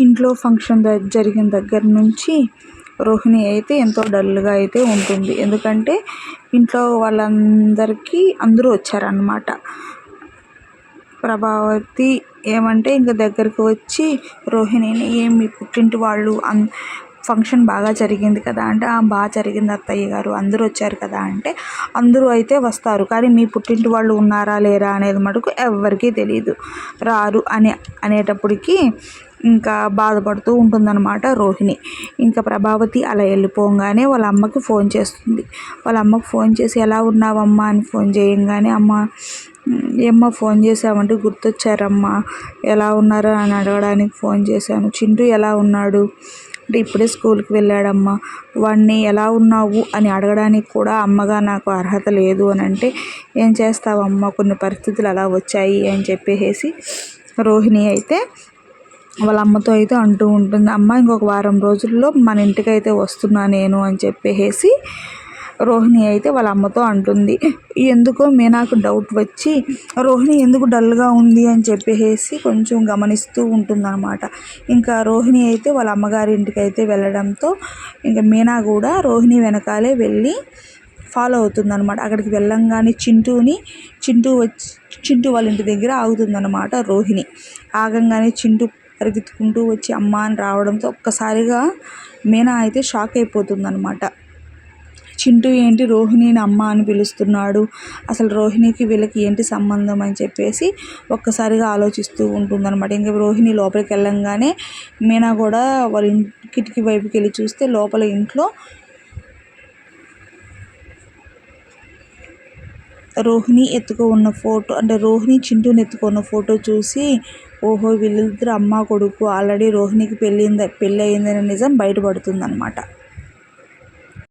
ఇంట్లో ఫంక్షన్ జరిగిన దగ్గర నుంచి రోహిణి అయితే ఎంతో డల్గా అయితే ఉంటుంది. ఎందుకంటే ఇంట్లో వాళ్ళందరికీ అందరూ వచ్చారన్నమాట. ప్రభావతి ఏమంటే ఇంకా దగ్గరికి వచ్చి రోహిణిని ఏం పుట్టింటి వాళ్ళు? అన్ ఫంక్షన్ బాగా జరిగింది కదా అంటే బాగా జరిగింది అత్తయ్య గారు అందరూ వచ్చారు కదా అంటే అందరూ అయితే వస్తారు. కానీ మీ పుట్టింటి వాళ్ళు ఉన్నారా లేరా అనేది మటుకు ఎవరికీ తెలియదు రారు అని అనేటప్పటికి ఇంకా బాధపడుతూ ఉంటుందన్నమాట రోహిణి. ఇంకా ప్రభావతి అలా వెళ్ళిపోగానే వాళ్ళ అమ్మకి ఫోన్ చేస్తుంది. వాళ్ళ అమ్మకి ఫోన్ చేసి ఎలా ఉన్నావమ్మా? అని ఫోన్ చేయంగానే అమ్మ ఏమ్మా ఫోన్ చేసామంటే గుర్తొచ్చారమ్మా. ఎలా ఉన్నారు? అని అడగడానికి ఫోన్ చేశాను. చింటూ ఎలా ఉన్నాడు? అంటే ఇప్పుడే స్కూల్కి వెళ్ళాడమ్మా. వాడిని ఎలా ఉన్నావు? అని అడగడానికి కూడా అమ్మగా నాకు అర్హత లేదు అని అంటే ఏం చేస్తావమ్మా? కొన్ని పరిస్థితులు అలా వచ్చాయి అని చెప్పేసి రోహిణి అయితే వాళ్ళ అమ్మతో అయితే అంటూ ఉంటుంది. అమ్మ ఇంకొక వారం రోజుల్లో మన ఇంటికి అయితే వస్తున్నా నేను అని చెప్పేసి రోహిణి అయితే వాళ్ళ అమ్మతో అంటుంది ఎందుకో మీనాకు డౌట్ వచ్చి రోహిణి ఎందుకు డల్గా ఉంది? అని చెప్పేసి కొంచెం గమనిస్తూ ఉంటుందన్నమాట. ఇంకా రోహిణి అయితే వాళ్ళ అమ్మగారి ఇంటికి అయితే వెళ్ళడంతో ఇంకా మీనా కూడా రోహిణి వెనకాలే వెళ్ళి ఫాలో అవుతుందన్నమాట. అక్కడికి వెళ్ళంగానే చింటూని చింటూ వచ్చి చింటూ వాళ్ళ ఇంటి దగ్గర ఆగుతుందన్నమాట రోహిణి. ఆగంగానే చింటూ పరిగెత్తుకుంటూ వచ్చి అమ్మ అని రావడంతో ఒక్కసారిగా మీనా అయితే షాక్ అయిపోతుందన్నమాట. చింటూ ఏంటి రోహిణిని అమ్మ అని పిలుస్తున్నాడు. అసలు రోహిణికి వీళ్ళకి ఏంటి సంబంధం అని చెప్పేసి ఒక్కసారిగా ఆలోచిస్తూ ఉంటుందన్నమాట. ఇంకా రోహిణి లోపలికి వెళ్ళంగానే మీనా కూడా వాళ్ళ కిటికీ వైపుకి వెళ్ళి చూస్తే లోపల ఇంట్లో రోహిణి ఎత్తుకు ఉన్న ఫోటో అంటే రోహిణి చింటూని ఎత్తుకున్న ఫోటో చూసి ఓహో వీళ్ళిద్దరు అమ్మ కొడుకు ఆల్రెడీ రోహిణికి పెళ్ళింద పెళ్ళి అయిందనే నిజం బయటపడుతుంది అనమాట